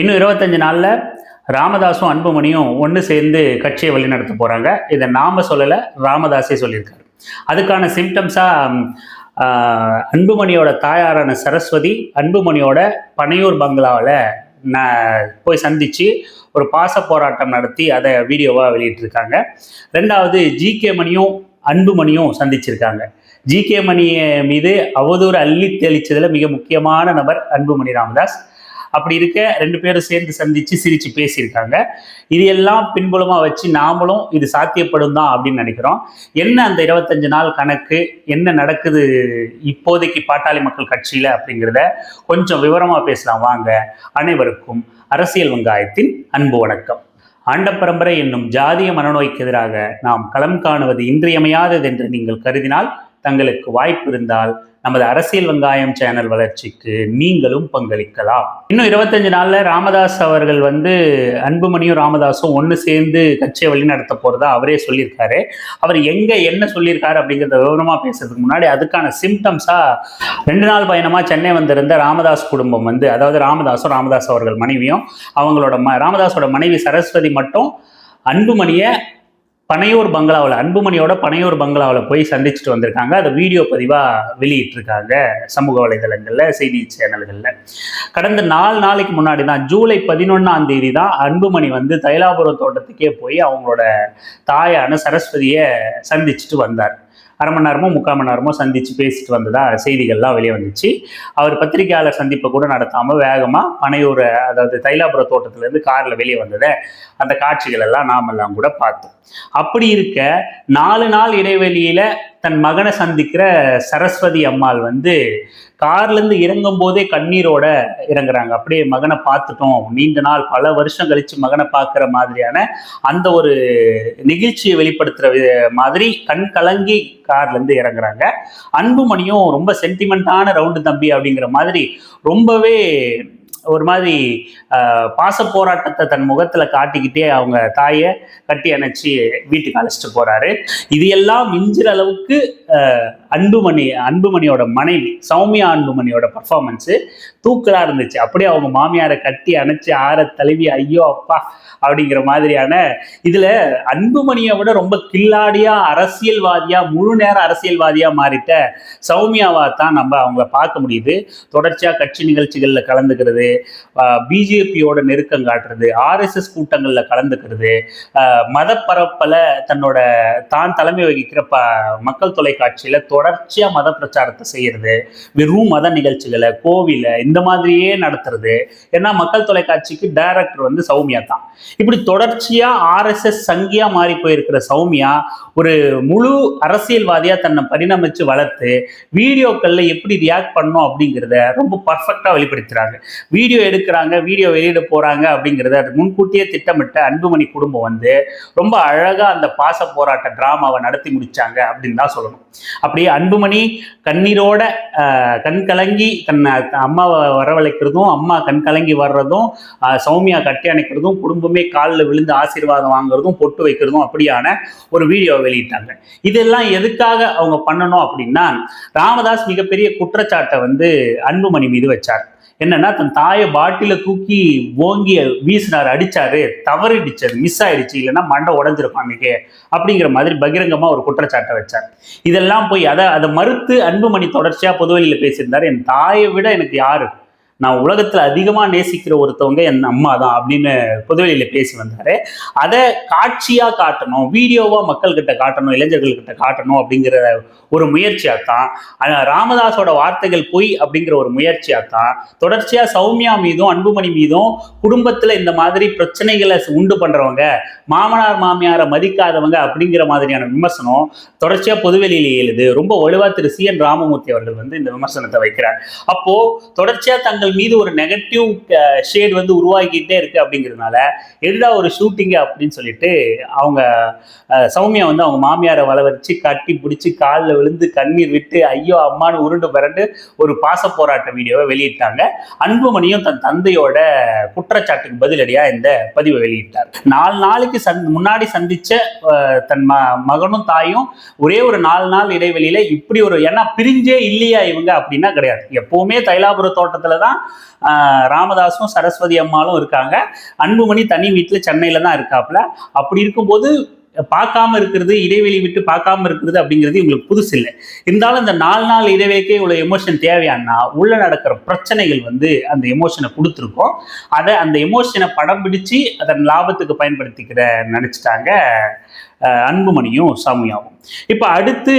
இன்னும் இருபத்தஞ்சு நாளில் ராமதாஸும் அன்புமணியும் ஒன்று சேர்ந்து கட்சியை வழிநடத்த போகிறாங்க இதை நாம சொல்லலை ராமதாஸே சொல்லியிருக்காரு. அதுக்கான சிம்டம்ஸாக அன்புமணியோட தாயாரான சரஸ்வதி அன்புமணியோட பனையூர் பங்களாவில் நான் போய் சந்தித்து ஒரு பாச போராட்டம் நடத்தி அதை வீடியோவாக வெளியிட்டிருக்காங்க. ரெண்டாவது ஜிகே மணியும் அன்புமணியும் சந்திச்சிருக்காங்க. ஜிகே மணி மீது அவதூறு அள்ளி தெளிச்சதில் மிக முக்கியமான நபர் அன்புமணி ராமதாஸ். அப்படி இருக்க ரெண்டு பேரும் சேர்ந்து சந்திச்சு சிரிச்சு பேசியிருக்காங்க. இது எல்லாம் பின்புலமா வச்சு நாமளும் இது சாத்தியப்படும் தான் அப்படின்னு நினைக்கிறோம். என்ன அந்த இருபத்தஞ்சு நாள் கணக்கு? என்ன நடக்குது இப்போதைக்கு பாட்டாளி மக்கள் கட்சியில அப்படிங்கிறத கொஞ்சம் விவரமா பேசலாம். வாங்க அனைவருக்கும் அரசியல் வெங்காயத்தின் அன்பு வணக்கம். ஆண்ட பரம்பரை என்னும் ஜாதிய மனநோய்க்கு எதிராக நாம் களம் காணுவது இன்றியமையாதது என்று நீங்கள் கருதினால் தங்களுக்கு வாய்ப்பு இருந்தால் நமது அரசியல் வெங்காயம் சேனல் வளர்ச்சிக்கு நீங்களும் பங்களிக்கலாம். இன்னும் இருபத்தஞ்சு நாள்ல ராமதாஸ் அவர்கள் வந்து அன்புமணியும் ராமதாஸும் ஒன்று சேர்ந்து கட்சியை வழி நடத்த போறதா அவரே சொல்லியிருக்காரு. அவர் எங்க என்ன சொல்லியிருக்காரு அப்படிங்கிறத விவரமா பேசுறதுக்கு முன்னாடி அதுக்கான சிம்டம்ஸா ரெண்டு நாள் பயணமா சென்னை வந்திருந்த ராமதாஸ் குடும்பம் வந்து அதாவது ராமதாஸும் ராமதாஸ் அவர்கள் மனைவியும் அவங்களோட ம ராமதாஸோட மனைவி சரஸ்வதி மட்டும் அன்புமணியை பனையூர் பங்களாவில் அன்புமணியோட பனையூர் பங்களாவில் போய் சந்திச்சுட்டு வந்திருக்காங்க. அதை வீடியோ பதிவாக வெளியிட்டிருக்காங்க சமூக வலைதளங்களில் செய்தி சேனல்களில். கடந்த நாலு நாளைக்கு முன்னாடி தான் ஜூலை பதினொன்றாம் தேதி தான் அன்புமணி வந்து தைலாபுரம் தோட்டத்துக்கே போய் அவங்களோட தாயான சரஸ்வதியை சந்திச்சுட்டு வந்தார். அரை மணி நேரமோ முக்கால் மணி நேரமோ சந்திச்சு பேசிட்டு வந்ததா செய்திகள்லாம் வெளியே வந்துச்சு. அவர் பத்திரிகையாளர் சந்திப்பை கூட நடத்தாமல் வேகமாக பனையூர் அதாவது தைலாபுர தோட்டத்துலேருந்து காரில் வெளியே வந்ததை அந்த காட்சிகள் எல்லாம் நாமெல்லாம் கூட பார்த்தோம். அப்படி இருக்க நாலு நாள் இடைவெளியில தன் மகனை சந்திக்கிற சரஸ்வதி அம்மாள் வந்து கார்லேருந்து இறங்கும் போதே கண்ணீரோட இறங்குறாங்க. அப்படியே மகனை பார்த்துட்டோம். நீண்ட நாள் பல வருஷம் கழித்து மகனை பார்க்குற மாதிரியான அந்த ஒரு நிகழ்ச்சியை வெளிப்படுத்துகிற மாதிரி கண் கலங்கி கார்லேருந்து இறங்குறாங்க. அன்புமணியும் ரொம்ப சென்டிமெண்ட்டான ரவுண்டு தம்பி அப்படிங்கிற மாதிரி ரொம்பவே ஒரு மாதிரி பாச போராட்டத்தை தன் முகத்தில் காட்டிக்கிட்டே அவங்க தாயை கட்டி அணைச்சி வீட்டுக்கு அழைச்சிட்டு போறாரு. இது எல்லாம் மிஞ்சிற அளவுக்கு அன்புமணி அன்புமணியோட மனைவி சௌமியா அன்புமணியோட பர்ஃபார்மன்ஸு தூக்கலாக இருந்துச்சு. அப்படியே அவங்க மாமியாரை கட்டி அணைச்சி ஆற தழுவி ஐயோ அப்பா அப்படிங்கிற மாதிரியான இதில் அன்புமணியை விட ரொம்ப கில்லாடியாக அரசியல்வாதியாக முழு நேர அரசியல்வாதியாக மாறிட்ட சௌமியாவா தான் நம்ம அவங்கள பார்க்க முடியுது. தொடர்ச்சியாக கட்சி நிகழ்ச்சிகளில் கலந்துக்கிறது பிஜேபியோட நெருக்கம் காட்டுறது ஆர்எஸ்எஸ் கூட்டங்களில் கலந்துக்கிறது மதப்பரப்பில் தன்னோட தான் தலைமை வகிக்கிற ப மக்கள் தொலைக்காட்சியில தொடர்ச்சியா மத பிரச்சாரத்தை செய்யறது வெறும் மத நிகழ்ச்சிகளை கோவில இந்த மாதிரியே நடத்துறது. ஏன்னா மக்கள் தொலைக்காட்சிக்கு டைரக்டர் வந்து சௌமியா தான். இப்படி தொடர்ச்சியா ஆர்எஸ்எஸ் சங்கியா மாறி போயிருக்கிற சௌமியா ஒரு முழு அரசியல்வாதியா தன்னை பரிணமிச்சு வளர்த்து வீடியோக்கள்ல எப்படி ரியாக்ட் பண்ணும் அப்படிங்கிறத ரொம்ப பர்ஃபெக்டா வெளிப்படுத்துறாங்க. வீடியோ எடுக்கிறாங்க வீடியோ வெளியிட போறாங்க அப்படிங்கிறத அது முன்கூட்டியே திட்டமிட்ட அன்புமணி குடும்பம் வந்து ரொம்ப அழகா அந்த பாச போராட்ட டிராமாவை நடத்தி முடிச்சாங்க அப்படின்னு தான் சொல்லணும். அப்படியே அன்புமணி கண்ணீரோட கண் கலங்கி தன் அம்மாவை வரவழைக்கிறதும் அம்மா கண் கலங்கி வர்றதும் சௌமியா கட்டி அணைக்கிறதும் குடும்பமே காலில் விழுந்து ஆசீர்வாதம் வாங்குறதும் பொட்டு வைக்கிறதும் அப்படியான ஒரு வீடியோ வெளியிட்டாங்க. இதெல்லாம் எதுக்காக அவங்க பண்ணணும் அப்படின்னா ராமதாஸ் மிகப்பெரிய குற்றச்சாட்டை வந்து அன்புமணி மீது வச்சார். என்னன்னா தன் தாயை பாட்டில தூக்கி ஓங்கி வீசினார் அடிச்சாரு தவறிடுச்சது மிஸ் ஆயிடுச்சு இல்லைன்னா மண்டை உடஞ்சிருக்கும் அன்னைக்கு அப்படிங்கிற மாதிரி பகிரங்கமா ஒரு குற்றச்சாட்டை வச்சார். இதெல்லாம் போய் அதை அதை மறுத்து அன்புமணி தொடர்ச்சியா பொதுவெளியில பேசியிருந்தார். என் தாயை விட எனக்கு யாரு நான் உலகத்துல அதிகமா நேசிக்கிற ஒருத்தவங்க என் அம்மா தான் அப்படின்னு பொதுவெளியில பேசி வந்தாரு. அதை காட்சியா காட்டணும் வீடியோவா மக்கள்கிட்ட காட்டணும் இளைஞர்கள்கிட்ட காட்டணும் அப்படிங்கிற ஒரு முயற்சியாக தான் ராமதாஸோட வார்த்தைகள் பொய் அப்படிங்கிற ஒரு முயற்சியாக தான் தொடர்ச்சியா சௌமியா மீதும் அன்புமணி மீதும் குடும்பத்துல இந்த மாதிரி பிரச்சனைகளை உண்டு பண்றவங்க மாமனார் மாமியாரை மதிக்காதவங்க அப்படிங்கிற மாதிரியான விமர்சனம் தொடர்ச்சியா பொதுவெளியில் எழுது. ரொம்ப வலுவா திரு சி என் ராமமூர்த்தி அவர்கள் வந்து இந்த விமர்சனத்தை வைக்கிறார். அப்போ தொடர்ச்சியா தங்கள் மீது ஒரு நெகட்டிவ் ஷேட் வந்து உருவாக்கிட்டே இருக்கு அப்படிங்கிறதுனால எதுடா ஒரு ஷூட்டிங்கு அப்படின்னு சொல்லிட்டு அவங்க சௌமியா வந்து அவங்க மாமியாரை வளவரிச்சு கட்டி பிடிச்சி காலில் விழுந்து கண்ணீர் விட்டு ஐயோ அம்மான்னு உருண்டு பிறண்டு ஒரு பாச போராட்ட வீடியோவை வெளியிட்டாங்க. அன்புமணியும் தன் தந்தையோட குற்றச்சாட்டுக்கு பதிலடியா இந்த பதிவை வெளியிட்டார். நாலு நாளைக்கு சந் முன்னாடி சந்திச்ச தன் ம மகனும் தாயும் ஒரே ஒரு நாலு நாள் இடைவெளியில இப்படி ஒரு ஏன்னா பிரிஞ்சே இல்லையா இவங்க அப்படின்னா கிடையாது. எப்பவுமே தைலாபுர தோட்டத்துல தான் ராமதாஸும் சரஸ்வதி அம்மாளும் இருக்காங்க. அன்புமணி தனி வீட்டில் சென்னையில தான் இருக்காப்புல. அப்படி இருக்கும்போது பார்க்காம இருக்கிறது இடைவெளி விட்டு பார்க்காம இருக்கிறது அப்படிங்கிறது இவங்களுக்கு புதுசு இல்லை. இருந்தாலும் இந்த நாலு நாள் இடைவெளிக்கே இவ்வளோ எமோஷன் தேவையானா உள்ள நடக்கிற பிரச்சனைகள் வந்து அந்த எமோஷனை கொடுத்துருக்கோம். அதை அந்த எமோஷனை படம் பிடிச்சு அதன் லாபத்துக்கு பயன்படுத்திக்கிற நினச்சிட்டாங்க அன்புமணியும் சாமியாவும். இப்போ அடுத்து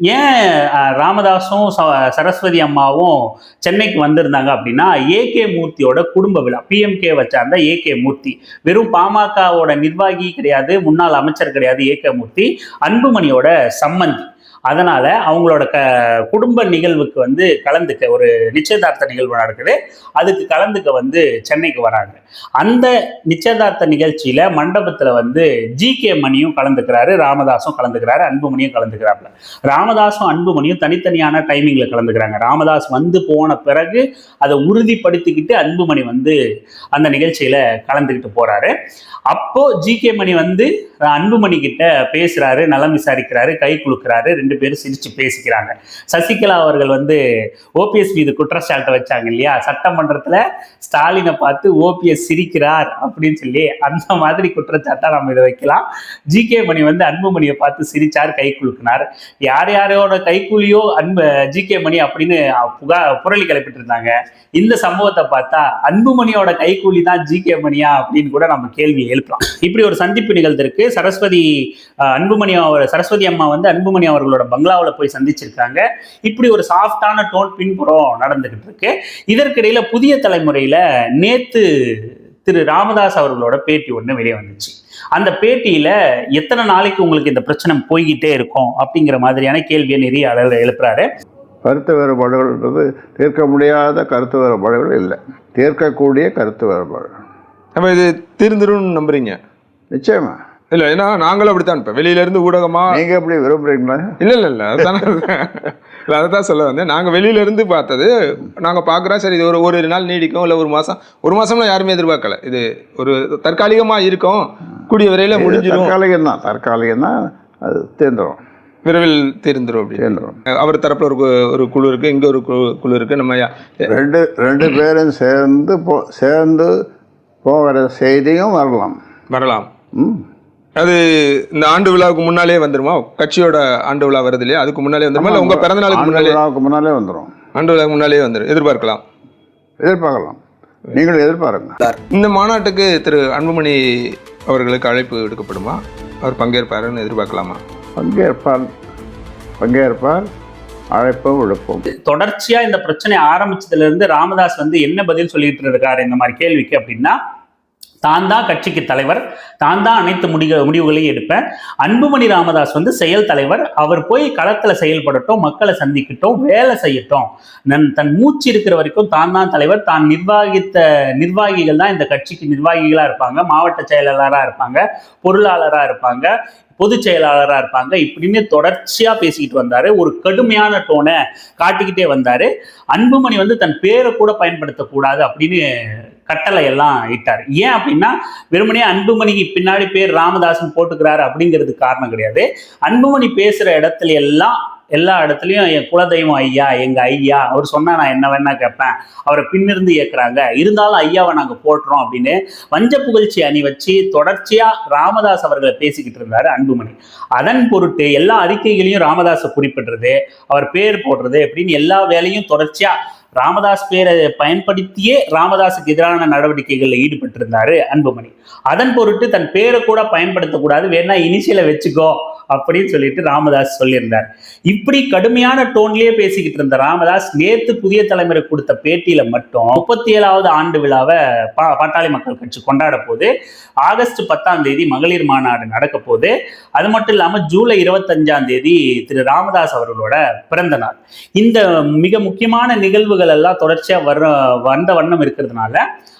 ஏன் ராமதாஸும் ச- சரஸ்வதி அம்மாவும் சென்னைக்கு வந்திருந்தாங்க அப்படின்னா ஏகே மூர்த்தியோட குடும்ப விழா பிஎம்கே வச்சார்ந்த ஏகே மூர்த்தி. வெறும் பாமகவோட நிர்வாகி கிடையாது முன்னாள் அமைச்சர் கிடையாது ஏகே மூர்த்தி அன்புமணியோட சம்மந்தி அதனால அவங்களோட க குடும்ப நிகழ்வுக்கு வந்து கலந்துக்க ஒரு நிச்சயதார்த்த நிகழ்வு நடக்குது. அதுக்கு கலந்துக்க வந்து சென்னைக்கு வராங்க. அந்த நிச்சயதார்த்த நிகழ்ச்சியில மண்டபத்துல வந்து ஜி கே மணியும் கலந்துக்கிறாரு ராமதாஸும் கலந்துக்கிறாரு அன்புமணியும் கலந்துக்கிறாப்புல. ராமதாஸும் அன்புமணியும் தனித்தனியான டைமிங்ல கலந்துக்கிறாங்க. ராமதாஸ் வந்து போன பிறகு அதை உறுதிப்படுத்திக்கிட்டு அன்புமணி வந்து அந்த நிகழ்ச்சியில கலந்துக்கிட்டு போறாரு. அப்போ ஜி கே மணி வந்து அன்புமணி கிட்ட பேசுறாரு நலம் விசாரிக்கிறாரு கை குலுக்கிறாரு ரெண்டு பேரும் சிரிச்சு பேசிக்கிறாங்க. சசிகலா அவர்கள் வந்து ஓபிஎஸ் மீது குற்றச்சாட்டை வச்சாங்க இல்லையா? சட்டமன்றத்துல ஸ்டாலினை பார்த்து ஓபிஎஸ் சிரிக்கிறார் அப்படின்னு சொல்லி அந்த மாதிரி குற்றச்சாட்டா நம்ம இதை வைக்கலாம். ஜி கே மணி வந்து அன்புமணியை பார்த்து சிரிச்சார் கை குலுக்கினார். யார் யாரோட கைக்கூலியோ அன்பு ஜி கே மணி அப்படின்னு புகா புரளி கிளப்பிட்டு இருந்தாங்க இந்த சம்பவத்தை பார்த்தா அன்புமணியோட கைக்கூலி தான் ஜி கே மணியா அப்படின்னு கூட நம்ம கேள்வி எழுப்பலாம். இப்படி ஒரு சந்திப்பு நிகழ்ந்திருக்கு. சரஸ்வதி அன்புமணி அவர் சரஸ்வதி அம்மா வந்து அன்புமணி அவர்களோட பங்களாவில் போய் சந்திச்சிருக்காங்க. இப்படி ஒரு சாஃப்டான டோன் பின்புறம் நடந்துகிட்டு இருக்கு இதற்கிடையில புதிய தலைமுறையில நேத்து திரு ராமதாஸ் அவர்களோட பேட்டி ஒன்று வெளியே வந்துச்சு. அந்த பேட்டியில எத்தனை நாளைக்கு உங்களுக்கு இந்த பிரச்சனை போய்கிட்டே இருக்கும் அப்படிங்கிற மாதிரியான கேள்வியை நிறைய அளவில் எழுப்புறாரு. கருத்து வேறுபாடுகள்ன்றது தீர்க்க முடியாத கருத்து வேறுபாடுகள் இல்லை. தீர்க்கக்கூடிய கருத்து வேறுபாடு. நம்ம இது தீர்ந்துரும்னு நம்புறீங்க? நிச்சயமா. இல்ல ஏன்னா நாங்களும் அப்படித்தான் இப்ப வெளியில இருந்து ஊடகமா நீங்க எப்படி விரும்புறீங்களா? இல்ல இல்ல இல்ல அதுதானே. இல்ல அதைத்தான் சொல்ல வந்தேன். நாங்க வெளியில இருந்து பார்த்தது நாங்க பாக்குறோம் சரி இது ஒரு ஒரு நாள் நீடிக்கும் இல்ல ஒரு மாசம். ஒரு மாசம்லாம் யாருமே எதிர்பார்க்கல. இது ஒரு தற்காலிகமா இருக்கும். கூடிய விரையில முடிஞ்சிடும் தற்காலிகம் தான் தற்காலிகம் தான் அது தேர்ந்துடும் விரைவில் அப்படின்னு. தேர்ந்துடும் அவர் தரப்புல ஒரு ஒரு குழு இருக்கு இங்க ஒரு குழு- குழு இருக்கு. நம்ம ரெண்டு ரெண்டு பேரும் சேர்ந்து போ சேர்ந்து போகிற செய்தியும் வரலாம். வரலாம். ம். அது இந்த ஆண்டு விழாவுக்கு முன்னாலே வந்துருமா? கட்சியோட ஆண்டு விழா வருது இல்லையா? அதுக்கு முன்னாலே வந்துருமா? இல்ல உங்க பிறந்த நாளுக்கு ஆண்டு முன்னாலே? விழாவுக்கு முன்னாலே வந்துடும் ஆண்டு விழாவுக்கு முன்னாலே வந்துரும். எதிர்பார்க்கலாம். எதிர்பார்க்கலாம். நீங்களும் எதிர்பாருங்க. இந்த மாநாட்டுக்கு திரு அன்புமணி அவர்களுக்கு அழைப்பு விடுக்கப்படுமா? அவர் பங்கேற்பாருன்னு எதிர்பார்க்கலாமா? பங்கேற்பார் பங்கேற்பார் அழைப்பும் விடுப்போம். தொடர்ச்சியா இந்த பிரச்சனை ஆரம்பிச்சதுல இருந்து ராமதாஸ் வந்து என்ன பதில் சொல்லிட்டு இருக்காரு? இந்த மாதிரி கேள்விக்கு அப்படின்னா தான் தான் கட்சிக்கு தலைவர் தான் தான் அனைத்து முடிக முடிவுகளையும் எடுப்பேன். அன்புமணி ராமதாஸ் வந்து செயல் தலைவர். அவர் போய் களத்தில் செயல்படட்டும் மக்களை சந்திக்கட்டும் வேலை செய்யட்டும். நன் தன் மூச்சு இருக்கிற வரைக்கும் தான் தான் தலைவர். தான் நிர்வாகித்த நிர்வாகிகள் தான் இந்த கட்சிக்கு நிர்வாகிகளாக இருப்பாங்க. மாவட்ட செயலாளராக இருப்பாங்க பொருளாளராக இருப்பாங்க. பொதுச் செயலாளராக இருப்பாங்க. இப்படின்னு தொடர்ச்சியாக பேசிக்கிட்டு வந்தார். ஒரு கடுமையான டோனை காட்டிக்கிட்டே வந்தார். அன்புமணி வந்து தன் பேரை கூட பயன்படுத்தக்கூடாது அப்படின்னு கட்டளை எல்லாம் இட்டார். ஏன் அப்படின்னா வெறுமனே அன்புமணிக்கு பின்னாடி பேர் ராமதாசன் போட்டுக்கிறாரு அப்படிங்கிறது காரணம் கிடையாது. அன்புமணி பேசுகிற இடத்துல எல்லாம் எல்லா இடத்துலையும் என் குலதெய்வம் ஐயா எங்க ஐயா அவர் சொன்னா நான் என்ன வேணா கேட்பேன். அவரை பின்னிருந்து இயக்குறாங்க. இருந்தாலும் ஐயாவை நாங்க போட்டுறோம் அப்படின்னு வஞ்ச புகழ்ச்சி அணி வச்சு தொடர்ச்சியா ராமதாஸ் அவர்களை பேசிக்கிட்டு இருந்தாரு அன்புமணி. அதன் பொருட்டு எல்லா அறிக்கைகளையும் ராமதாஸை குறிப்பிடுறது அவர் பேர் போடுறது அப்படின்னு எல்லா வேலையும் தொடர்ச்சியா ராமதாஸ் பேரை பயன்படுத்தியே ராமதாஸுக்கு எதிரான நடவடிக்கைகளில் ஈடுபட்டிருந்தாரு அன்புமணி. அதன் பொருட்டு தன் பேரை கூட பயன்படுத்தக்கூடாது வேணா இனிஷியலை வச்சுக்கோ அப்படின்னு சொல்லிட்டு ராமதாஸ் சொல்லியிருந்தார். இப்படி கடுமையான டோன்லயே பேசிக்கிட்டு இருந்த ராமதாஸ் நேத்து புதிய தலைமுறை கொடுத்த பேட்டியில மட்டும் முப்பத்தி ஏழாவது ஆண்டு விழாவை பா பாட்டாளி மக்கள் கட்சி கொண்டாட போது ஆகஸ்ட் பத்தாம் தேதி மகளிர் மாநாடு நடக்க போது அது மட்டும் இல்லாம ஜூலை இருபத்தஞ்சாம் தேதி திரு ராமதாஸ் அவர்களோட பிறந்த நாள். இந்த மிக முக்கியமான நிகழ்வுகள் எல்லாம் தொடர்ச்சியாக வர்ற வந்த வண்ணம் இருக்கிறதுனால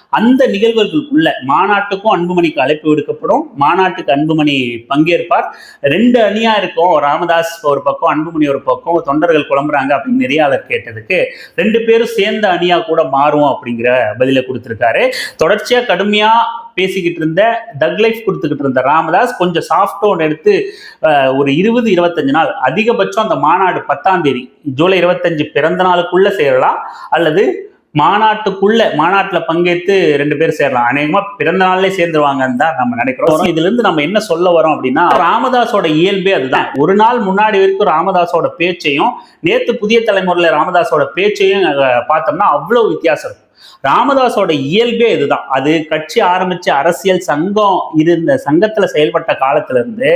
அந்த நிகழ்வுகளுக்குள்ள மாநாட்டுக்கும் அன்புமணிக்கு அழைப்பு விடுக்கப்படும். மாநாட்டுக்கு அன்புமணி பங்கேற்பார். ரெண்டு அணியா இருக்கும். ராமதாஸ் ஒரு பக்கம் அன்புமணி ஒரு பக்கம். தொண்டர்கள் குழம்புறாங்க அப்படின்னு நெறியாளர் கேட்டதுக்கு ரெண்டு பேரும் சேர்ந்த அணியா கூட மாறும் அப்படிங்கிற பதிலை கொடுத்திருக்காரு. தொடர்ச்சியா கடுமையா பேசிக்கிட்டு இருந்த தக் லைஃப் கொடுத்துக்கிட்டு இருந்த ராமதாஸ் கொஞ்சம் சாஃப்ட் டோன் எடுத்து ஒரு இருபது இருபத்தஞ்சு நாள் அதிகபட்சம் அந்த மாநாடு பத்தாம் தேதி ஜூலை இருபத்தஞ்சு பிறந்த நாளுக்குள்ள சேரலாம் அல்லது மாநாட்டுக்குள்ள மாநாட்டுல பங்கேற்று ரெண்டு பேர் சேரலாம். அநேகமா பிறந்த நாள்லயே சேர்ந்துருவாங்கன்னு தான் நம்ம நினைக்கிறோம். இதுல இருந்து நம்ம என்ன சொல்ல வரோம் அப்படின்னா ராமதாஸோட இயல்பே அதுதான். ஒரு நாள் முன்னாடி வரைக்கும் ராமதாஸோட பேச்சையும் நேத்து புதிய தலைமுறையில ராமதாஸோட பேச்சையும் பார்த்தோம்னா அவ்வளவு வித்தியாசம் இருக்கும். ராமதாஸோட இயல்பே இதுதான். அது கட்சி ஆரம்பிச்ச அரசியல் சங்கம் இருந்த சங்கத்துல செயல்பட்ட காலத்துல இருந்து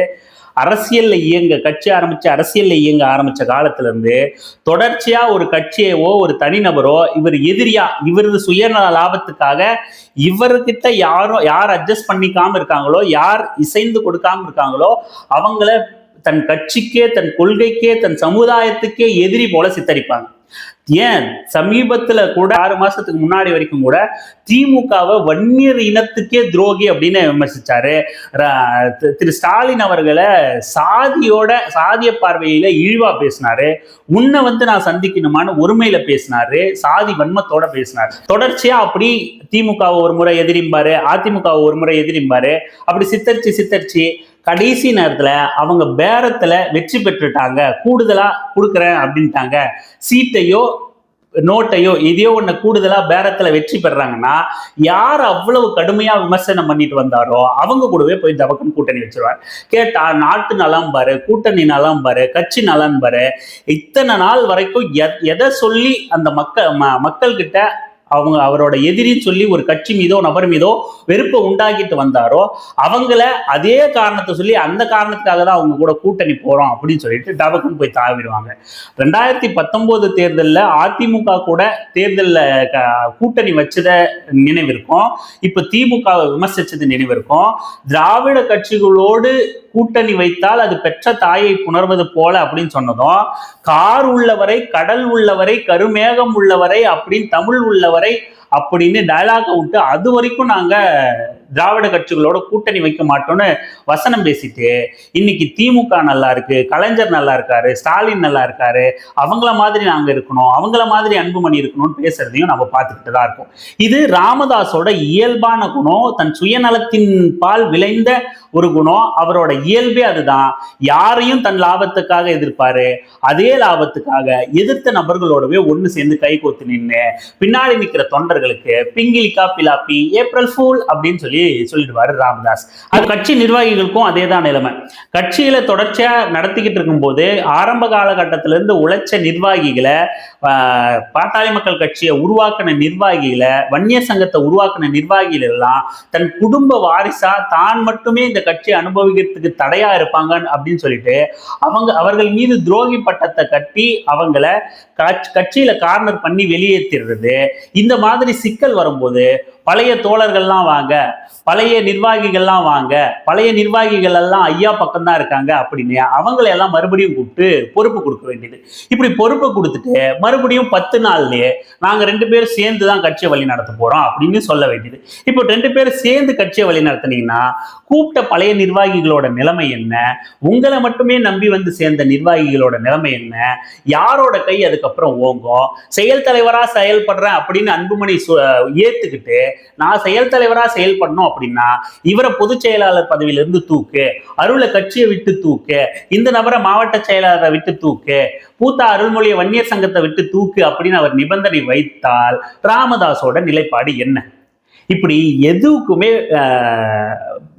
அரசியல்ல இயங்க கட்சி ஆரம்பிச்சு அரசியல்ல இயங்க ஆரம்பிச்ச காலத்துல இருந்து தொடர்ச்சியா ஒரு கட்சியவோ ஒரு தனிநபரோ இவர் எதிரியா இவரது சுயநல லாபத்துக்காக இவர்கிட்ட யாரும் யார் அட்ஜஸ்ட் பண்ணிக்காம இருக்காங்களோ யார் இசைந்து கொடுக்காம இருக்காங்களோ அவங்கள தன் கட்சிக்கே தன் கொள்கைக்கே தன் சமுதாயத்துக்கே எதிரி போல சித்தரிப்பாங்க. ஏன்? சமீபத்துல கூட ஆறு மாசத்துக்கு முன்னாடி வரைக்கும் கூட திமுகவை வன்னியர் இனத்துக்கே துரோகி அப்படின்னு விமர்சிச்சாரு. திரு ஸ்டாலின் அவர்களை சாதியோட சாதிய பார்வையில இழிவா பேசினாரு. உன்னை வந்து நான் சந்திக்கணுமான்னு ஒருமையில பேசினாரு. சாதி வன்மத்தோட பேசினாரு. தொடர்ச்சியா அப்படி திமுகவை ஒரு முறை எதிரிம்பாரு அதிமுகவை ஒரு முறை எதிரிம்பாரு. அப்படி சித்தரிச்சு சித்தரிச்சு கடைசி நேரத்துல அவங்க பேரத்துல வெற்றி பெற்றுட்டாங்க. கூடுதலா கொடுக்குறேன் அப்படின்ட்டாங்க. சீட்டையோ நோட்டையோ எதையோ ஒன்று கூடுதலாக பேரத்தில் வெற்றி பெறாங்கன்னா யார் அவ்வளவு கடுமையாக விமர்சனம் பண்ணிட்டு வந்தாரோ அவங்க கூடவே போய் தவக்கன் கூட்டணி வச்சிருவார். கேட்டால் நாட்டு நலம் பாரு கூட்டணி நலம் பாரு கட்சி நலன் பாரு இத்தனை நாள் வரைக்கும் எ- எதை சொல்லி அந்த மக்கள் ம- மக்கள்கிட்ட அவங்க அவரோட எதிரின்னு சொல்லி ஒரு கட்சி மீதோ நபர் மீதோ வெறுப்பை உண்டாக்கிட்டு வந்தாரோ அவங்கள அதே காரணத்தை சொல்லி அந்த காரணத்துக்காக தான் அவங்க கூட கூட்டணி போறோம் அப்படின்னு சொல்லிட்டு டபக்குன்னு போய் தாவிடுவாங்க. ரெண்டாயிரத்தி பத்தொன்பது தேர்தலில் அதிமுக கூட தேர்தலில் கூட்டணி வச்சத நினைவிருக்கும். இப்போ திமுக விமர்சித்தது விமர்சிச்சது நினைவிருக்கும். திராவிட கட்சிகளோடு கூட்டணி வைத்தால் அது பெற்ற தாயை புணர்வது போல அப்படின்னு சொன்னதும் கார் உள்ளவரை கடல் உள்ளவரை கருமேகம் உள்ளவரை அப்படின்னு தமிழ் உள்ளவரை அப்படின்னு டயலாக விட்டு அது வரைக்கும் நாங்க திராவிட கட்சிகளோட கூட்டணி வைக்க மாட்டோம்னு வசனம் பேசிட்டு இன்னைக்கு திமுக நல்லா இருக்கு கலைஞர் நல்லா இருக்காரு ஸ்டாலின் நல்லா இருக்காரு அவங்கள மாதிரி நாங்க இருக்கணும் அவங்கள மாதிரி அன்புமணி இருக்கணும்னு பேசுறதையும் நம்ம பார்த்துக்கிட்டு தான் இருக்கோம். இது ராமதாஸோட இயல்பான குணம் தன் சுயநலத்தின் பால் விளைந்த ஒரு குணம் அவரோட இயல்பே அதுதான். யாரையும் தன் லாபத்துக்காக எதிர்ப்பாரு அதே லாபத்துக்காக எதிர்த்த நபர்களோடவே ஒன்று சேர்ந்து கை கோத்து நின்று பின்னாடி நிற்கிற தொண்டர் நண்பர்களுக்கு பிங்கிலிக்கா பிலாப்பி ஏப்ரல் ஃபூல் அப்படின்னு சொல்லி சொல்லிடுவாரு ராமதாஸ். அது கட்சி நிர்வாகிகளுக்கும் அதே தான் நிலைமை. கட்சியில தொடர்ச்சியா நடத்திக்கிட்டு இருக்கும்போது ஆரம்ப காலகட்டத்தில இருந்து உழைச்ச நிர்வாகிகளை பாட்டாளி மக்கள் கட்சியை உருவாக்கின நிர்வாகிகளை வன்னியர் சங்கத்தை உருவாக்கின நிர்வாகிகள் எல்லாம் தன் குடும்ப வாரிசா தான் மட்டுமே இந்த கட்சியை அனுபவிக்கிறதுக்கு தடையா இருப்பாங்க அப்படின்னு சொல்லிட்டு அவங்க அவர்கள் மீது துரோகி பட்டத்தை கட்டி அவங்கள கட்சியில கார்னர் பண்ணி வெளியேற்றிடுறது இந்த மாதிரி சிக்கல் வரும்போது பழைய தோழர்கள்லாம் வாங்க பழைய நிர்வாகிகள்லாம் வாங்க பழைய நிர்வாகிகள் எல்லாம் ஐயா பக்கம்தான் இருக்காங்க அப்படின்னு அவங்களை எல்லாம் மறுபடியும் கூப்பிட்டு பொறுப்பு கொடுக்க வேண்டியது. இப்படி பொறுப்பு கொடுத்துட்டு மறுபடியும் பத்து நாள்லயே நாங்கள் ரெண்டு பேரும் சேர்ந்து தான் கட்சியை வழி நடத்த போறோம் அப்படின்னு சொல்ல வேண்டியது. இப்போ ரெண்டு பேரும் சேர்ந்து கட்சியை வழி நடத்துனீங்கன்னா கூப்பிட்ட பழைய நிர்வாகிகளோட நிலைமை என்ன? உங்களை மட்டுமே நம்பி வந்து சேர்ந்த நிர்வாகிகளோட நிலைமை என்ன? யாரோட கை அதுக்கப்புறம் ஓங்கும்? செயல் தலைவராக செயல்படுறேன் அப்படின்னு அன்புமணி சு- ஏத்துக்கிட்டு நான் செயல் தலைவரா செயல்படணும் அப்படின்னா இவரை பொதுச் செயலாளர் பதவியிலிருந்து தூக்கு அருளை கட்சியை விட்டு தூக்கு இந்த நபரை மாவட்ட செயலாளரை விட்டு தூக்கு பூத்தா அருள்மொழியை வன்னியர் சங்கத்தை விட்டு தூக்கு அப்படின்னு அவர் நிபந்தனை வைத்தால் ராமதாஸோட நிலைப்பாடு என்ன? இப்படி எதுக்குமே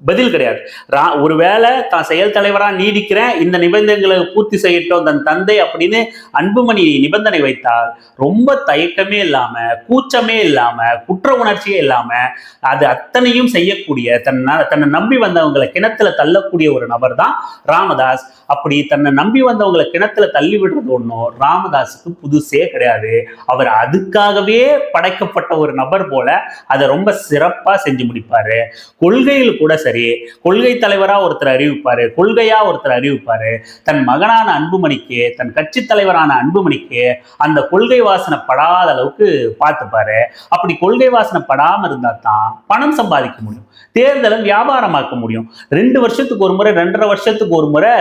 பதில் கிடையாது. ரா- ஒருவேளை தான் செயல் தலைவராக நீடிக்கிறேன் இந்த நிபந்தனைகளை பூர்த்தி செய்யட்டும் தன் தந்தை அப்படின்னு அன்புமணி நிபந்தனை வைத்தால் ரொம்ப தயக்கமே இல்லாம கூச்சமே இல்லாம குற்ற உணர்ச்சியே இல்லாம அது அத்தனையும் செய்யக்கூடிய தன் தன்னை நம்பி வந்தவங்களை கிணத்துல தள்ளக்கூடிய ஒரு நபர் தான் ராமதாஸ். அப்படி தன்னை நம்பி வந்தவங்களை கிணத்துல தள்ளி விடுறது ஒன்றும் ராமதாஸுக்கு புதுசே கிடையாது. அவர் அதுக்காகவே படைக்கப்பட்ட ஒரு நபர் போல அதை ரொம்ப சிறப்பா செஞ்சு முடிப்பாரு. கொள்கையில் கூட சரி கொள்கை தலைவரா ஒருத்தர் அறிவிப்பாரு கொள்கையா ஒருத்தர் அறிவிப்பாரு. தன் மகனான அன்புமணிக்கு தன் கட்சி தலைவரான அன்புமணிக்கு அந்த கொள்கை வாசனை படாத அளவுக்கு பார்த்துப்பாரு. அப்படி கொள்கை வாசனை படாமல் இருந்தா தான் பணம் சம்பாதிக்க முடியும். தேர்தலை வியாபாரமாக்க முடியும். ரெண்டு வருஷத்துக்கு ஒரு முறை ரெண்டரை வருஷத்துக்கு ஒரு முறை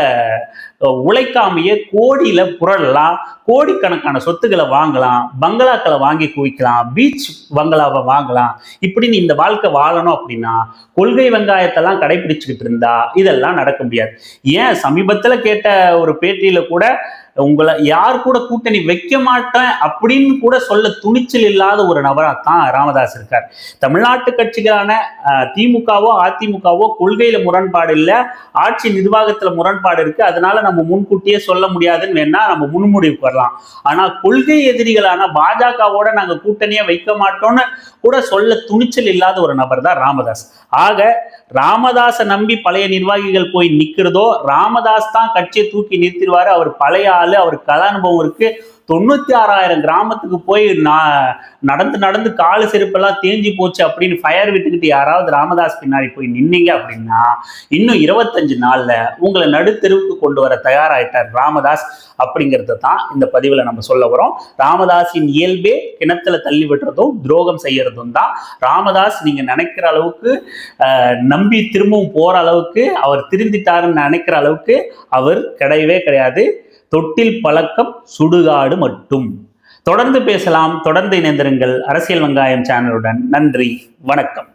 உழைக்காமையே கோடியில புரளலாம் கோடிக்கணக்கான சொத்துக்களை வாங்கலாம் பங்களாக்களை வாங்கி குவிக்கலாம் பீச் பங்களாவை வாங்கலாம். இப்படின்னு இந்த வாழ்க்கை வாழணும் அப்படின்னா கொள்கை வெங்காயத்தெல்லாம் கடைபிடிச்சுக்கிட்டு இருந்தா இதெல்லாம் நடக்க முடியாது. ஏன் சமீபத்துல கேட்ட ஒரு பேட்டியில கூட உங்களை யார் கூட கூட்டணி வைக்க மாட்டேன் அப்படின்னு கூட சொல்ல துணிச்சல் இல்லாத ஒரு நபரா தான் ராமதாஸ் இருக்கார். தமிழ்நாட்டு கட்சிகளான திமுகவோ அதிமுகவோ கொள்கையில முரண்பாடு இல்லை. ஆட்சி நிர்வாகத்துல முரண்பாடு இருக்கு. அதனால நம்ம முன்கூட்டியே சொல்ல முடியாதுன்னு வேணா நம்ம முன்முடிவுக்கு வரலாம். ஆனா கொள்கை எதிரிகளான பாஜகவோட நாங்க கூட்டணியே வைக்க மாட்டோம்னு கூட சொல்ல துணிச்சல் இல்லாத ஒரு நபர் தான் ராமதாஸ். ஆக ராமதாஸை நம்பி பழைய நிர்வாகிகள் போய் நிக்கிறதோ ராமதாஸ் தான் கட்சியை தூக்கி நிறுத்திடுவாரு. அவர் பழைய ஆளு அவர் கல அனுபவம் இருக்கு. தொண்ணூத்தி ஆறாயிரம் கிராமத்துக்கு போய் நான் நடந்து நடந்து காலு செருப்பெல்லாம் தேஞ்சு போச்சு அப்படின்னு ஃபயர் விட்டுக்கிட்டு யாராவது ராமதாஸ் பின்னாடி போய் நின்னீங்க அப்படின்னா இன்னும் இருபத்தஞ்சு நாள்ல உங்களை நடுத்தெருவுக்கு கொண்டு வர தயாராயிட்டார் ராமதாஸ் அப்படிங்கிறத தான் இந்த பதிவுல நம்ம சொல்ல வரோம். ராமதாஸின் இயல்பே கிணத்துல தள்ளி விடுறதும் துரோகம் செய்யறதும் தான். ராமதாஸ் நீங்க நினைக்கிற அளவுக்கு நம்பி திரும்பவும் போற அளவுக்கு அவர் திருந்திட்டாருன்னு நினைக்கிற அளவுக்கு அவர் கிடையவே கிடையாது. தொட்டில் பழக்கம் சுடுகாடு மட்டும். தொடர்ந்து பேசலாம் தொடர்ந்து இணைந்திருங்கள். அரசியல் வெங்காயம் சேனலுடன் நன்றி வணக்கம்.